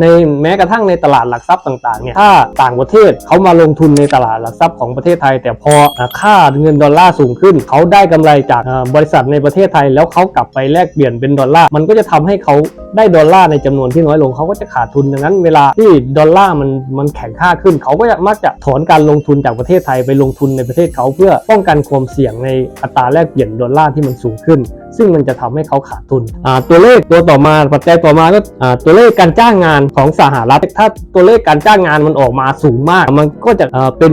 ในแม้กระทั่งในตลาดหลักทรัพย์ต่างๆเนี่ยถ้าต่างประเทศเขามาลงทุนในตลาดหลักทรัพย์ของประเทศไทย แต่พอค่าเงินดอลลาร์สูงขึ้น เขาได้กำไรจากบริษัทในประเทศไทย แล้วเขากลับไปแลกเปลี่ยนเป็นดอลลาร์มันก็จะทำให้เขา ได้ดอลลาร์ในจำนวนที่น้อยลงเขาก็จะขาดทุนดังนั้น เวลาที่ดอลลาร์มันมันแข็งค่าขึ้น เขาก็จะมักจะถอนการลงทุนจากประเทศไทยไปลงทุนในประเทศเขาเพื่อป้องกันความเสี่ยงในอัตราแลกเปลี่ยนดอลลาร์ที่มันสูงขึ้น ซึ่งมันจะทำให้เขาขาดทุนตัวเลขตัวต่อมาปัจจัยต่อมาก็ตัวเลขการจ้างงานของสหรัฐถ้าตัวเลขการจ้างงานมันออกมาสูงมาก มันก็จะเป็น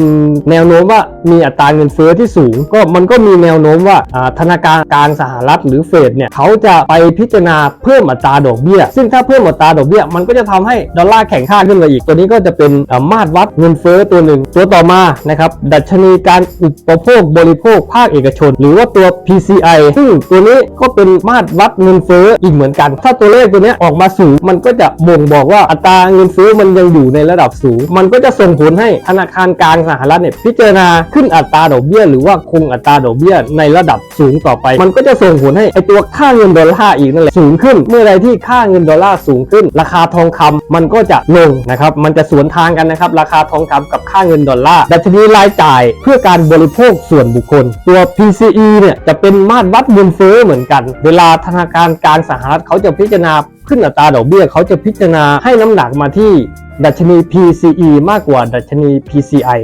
แนวโน้มว่า มีอัตราเงินเฟ้อที่สูง ก็มันก็มีแนวโน้มว่าธนาคารกลางสหรัฐหรือเฟดเนี่ยเขาจะไปพิจารณาเพิ่มอัตราดอกเบี้ย ซึ่งถ้าเพิ่มอัตราดอกเบี้ย มันก็จะทำให้ดอลลาร์แข็งค่าขึ้นมาอีก ตัวนี้ก็จะเป็นมาตรวัดเงินเฟ้อตัวหนึ่ง ตัวต่อมานะครับดัชนีการอุปโภคบริโภคภาคเอกชน หรือว่าตัว PCI ซึ่งตัวนี้ก็เป็นมาตรวัดเงินเฟ้ออีกเหมือนกัน ถ้าตัวเลขตัวนี้ออกมาสูง มันก็จะบ่งบอกว่าอัตราเงินเฟ้อมันยังอยู่ในระดับสูง มันก็จะส่งผลให้ธนาคารกลางสหรัฐเนี่ยพิจารณาขึ้นอัตราดอกเบี้ย หรือว่าคงอัตราดอกเบี้ยในระดับสูงต่อไป มันก็จะส่งผลให้ไอตัวค่าเงินดอลลาร์อีกนั่นแหละสูงขึ้น เมื่อใดที่ค่าเงินดอลลาร์สูงขึ้น ราคาทองคำมันก็จะลงนะครับมันจะสวนทางกันนะครับราคาทองคำกับค่าเงินดอลลาร์ดัชนีรายจ่ายเพื่อการบริโภคส่วนบุคคล ตัว PCE เนี่ยจะเป็นมาตรวัดเงินเฟ้อเหมือนกัน เวลาธนาคารกลางสหรัฐเขาจะพิจารณาขึ้นอัตราดอกเบี้ยเขาจะพิจารณาให้น้ำหนักมาที่ดัชนี PCE มากกว่าดัชนี PCI